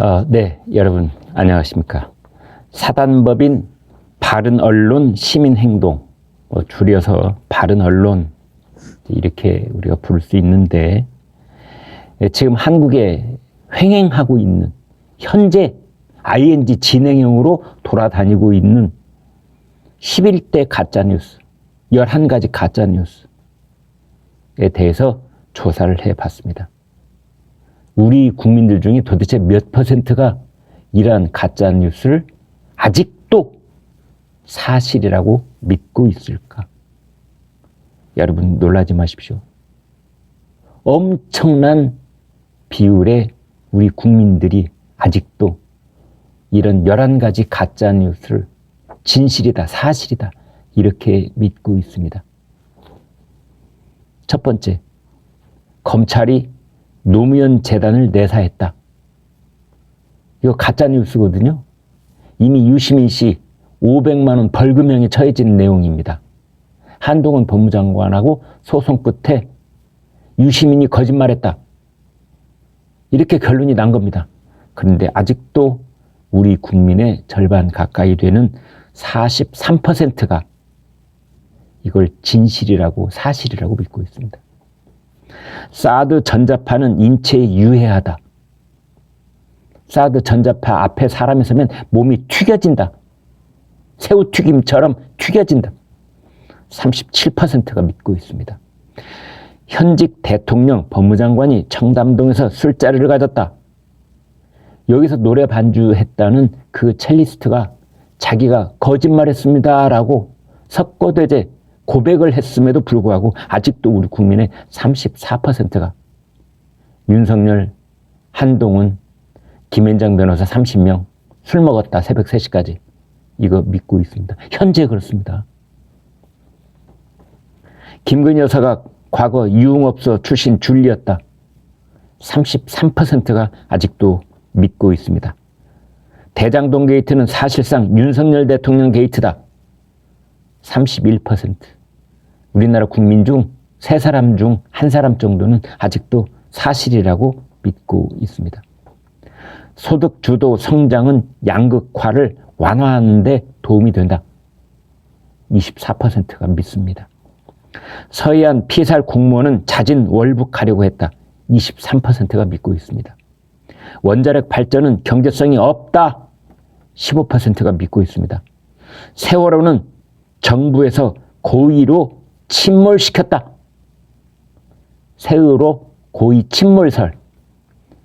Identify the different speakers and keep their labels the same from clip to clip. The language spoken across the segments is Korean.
Speaker 1: 어, 네, 여러분 안녕하십니까? 사단법인 바른 언론 시민 행동, 뭐 줄여서 바른 언론 이렇게 우리가 부를 수 있는데 예, 지금 한국에 횡행하고 있는 현재 ing 진행형으로 돌아다니고 있는 11대 가짜 뉴스, 11가지 가짜 뉴스에 대해서 조사를 해 봤습니다. 우리 국민들 중에 도대체 몇 퍼센트가 이러한 가짜 뉴스를 아직도 사실이라고 믿고 있을까? 여러분 놀라지 마십시오. 엄청난 비율의 우리 국민들이 아직도 이런 11가지 가짜 뉴스를 진실이다, 사실이다, 이렇게 믿고 있습니다. 첫 번째, 검찰이 노무현 재단을 내사했다. 이거 가짜 뉴스거든요. 이미 유시민 씨 500만 원 벌금형에 처해진 내용입니다. 한동훈 법무장관하고 소송 끝에 유시민이 거짓말했다. 이렇게 결론이 난 겁니다. 그런데 아직도 우리 국민의 절반 가까이 되는 43%가 이걸 진실이라고 사실이라고 믿고 있습니다. 사드 전자파는 인체에 유해하다. 사드 전자파 앞에 사람이 서면 몸이 튀겨진다. 새우 튀김처럼 튀겨진다. 37%가 믿고 있습니다. 현직 대통령 법무장관이 청담동에서 술자리를 가졌다. 여기서 노래 반주했다는 그 첼리스트가 자기가 거짓말했습니다라고 석고대제 고백을 했음에도 불구하고 아직도 우리 국민의 34%가 윤석열, 한동훈, 김현장 변호사 30명 술 먹었다 새벽 3시까지 이거 믿고 있습니다. 현재 그렇습니다. 김건희 여사가 과거 유흥업소 출신 줄리였다. 33%가 아직도 믿고 있습니다. 대장동 게이트는 사실상 윤석열 대통령 게이트다. 31%. 우리나라 국민 중 세 사람 중 한 사람 정도는 아직도 사실이라고 믿고 있습니다. 소득 주도 성장은 양극화를 완화하는 데 도움이 된다. 24%가 믿습니다. 서해안 피살 공무원은 자진 월북하려고 했다. 23%가 믿고 있습니다. 원자력 발전은 경제성이 없다. 15%가 믿고 있습니다. 세월호는 정부에서 고의로 침몰시켰다. 세월호 고의 침몰설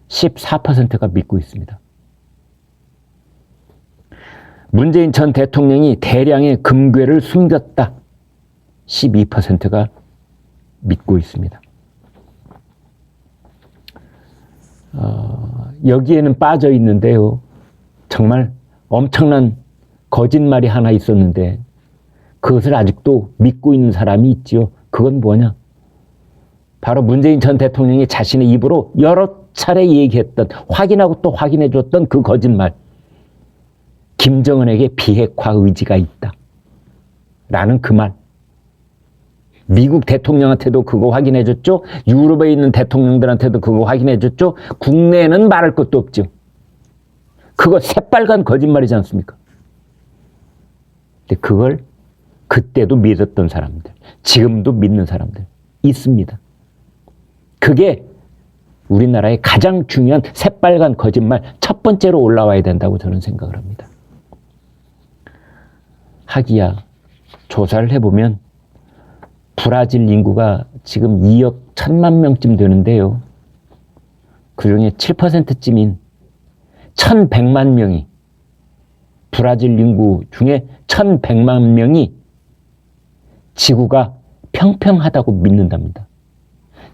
Speaker 1: 14%가 믿고 있습니다. 문재인 전 대통령이 대량의 금괴를 숨겼다. 12%가 믿고 있습니다. 어, 여기에는 빠져 있는데요. 정말 엄청난 거짓말이 하나 있었는데 그것을 아직도 믿고 있는 사람이 있지요. 그건 뭐냐? 바로 문재인 전 대통령이 자신의 입으로 여러 차례 얘기했던 확인하고 또 확인해 줬던 그 거짓말. 김정은에게 비핵화 의지가 있다. 라는 그 말. 미국 대통령한테도 그거 확인해 줬죠. 유럽에 있는 대통령들한테도 그거 확인해 줬죠. 국내에는 말할 것도 없죠. 그거 새빨간 거짓말이지 않습니까? 근데 그걸 그때도 믿었던 사람들, 지금도 믿는 사람들 있습니다. 그게 우리나라의 가장 중요한 새빨간 거짓말 첫 번째로 올라와야 된다고 저는 생각을 합니다. 하기야 조사를 해보면 브라질 인구가 지금 2억 1천만 명쯤 되는데요. 그 중에 7%쯤인 1,100만 명이 브라질 인구 중에 1,100만 명이 지구가 평평하다고 믿는답니다.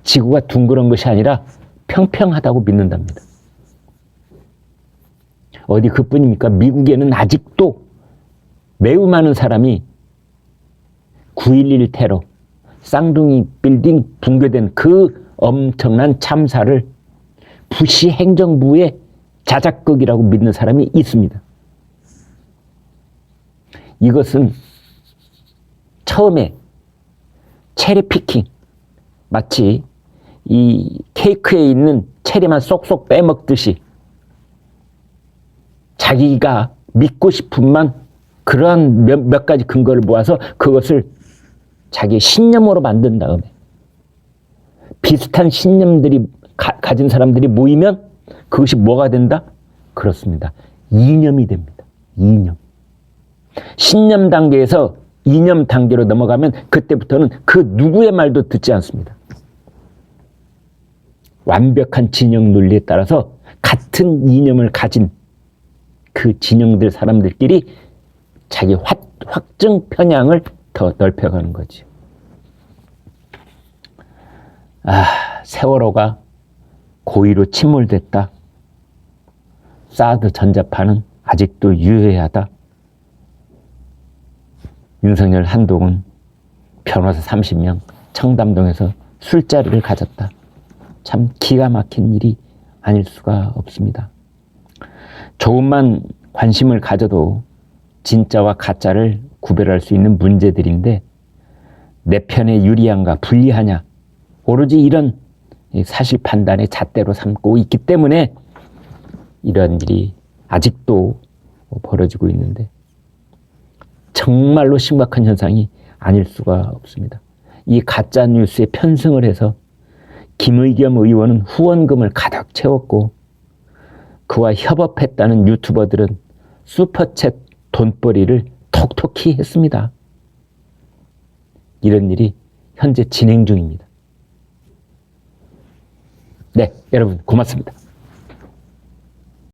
Speaker 1: 지구가 둥그런 것이 아니라 평평하다고 믿는답니다. 어디 그뿐입니까? 미국에는 아직도 매우 많은 사람이 9.11 테러, 쌍둥이 빌딩 붕괴된 그 엄청난 참사를 부시 행정부의 자작극이라고 믿는 사람이 있습니다. 이것은 처음에 체리 피킹, 마치 이 케이크에 있는 체리만 쏙쏙 빼먹듯이 자기가 믿고 싶은만 그러한 몇, 몇 가지 근거를 모아서 그것을 자기의 신념으로 만든 다음에 비슷한 신념들이 가, 가진 사람들이 모이면 그것이 뭐가 된다? 그렇습니다. 이념이 됩니다. 이념. 신념 단계에서 이념 단계로 넘어가면 그때부터는 그 누구의 말도 듣지 않습니다. 완벽한 진영 논리에 따라서 같은 이념을 가진 그 진영들 사람들끼리 자기 확, 확증 편향을 더 넓혀가는 거지. 아, 세월호가 고의로 침몰됐다. 사드 전자파는 아직도 유효하다. 윤석열 한동훈 변호사 30명 청담동에서 술자리를 가졌다. 참 기가 막힌 일이 아닐 수가 없습니다. 조금만 관심을 가져도 진짜와 가짜를 구별할 수 있는 문제들인데 내 편에 유리한가 불리하냐 오로지 이런 이 사실 판단의 잣대로 삼고 있기 때문에 이런 일이 아직도 벌어지고 있는데 정말로 심각한 현상이 아닐 수가 없습니다. 이 가짜 뉴스에 편승을 해서 김의겸 의원은 후원금을 가득 채웠고 그와 협업했다는 유튜버들은 슈퍼챗 돈벌이를 톡톡히 했습니다. 이런 일이 현재 진행 중입니다. 네, 여러분 고맙습니다.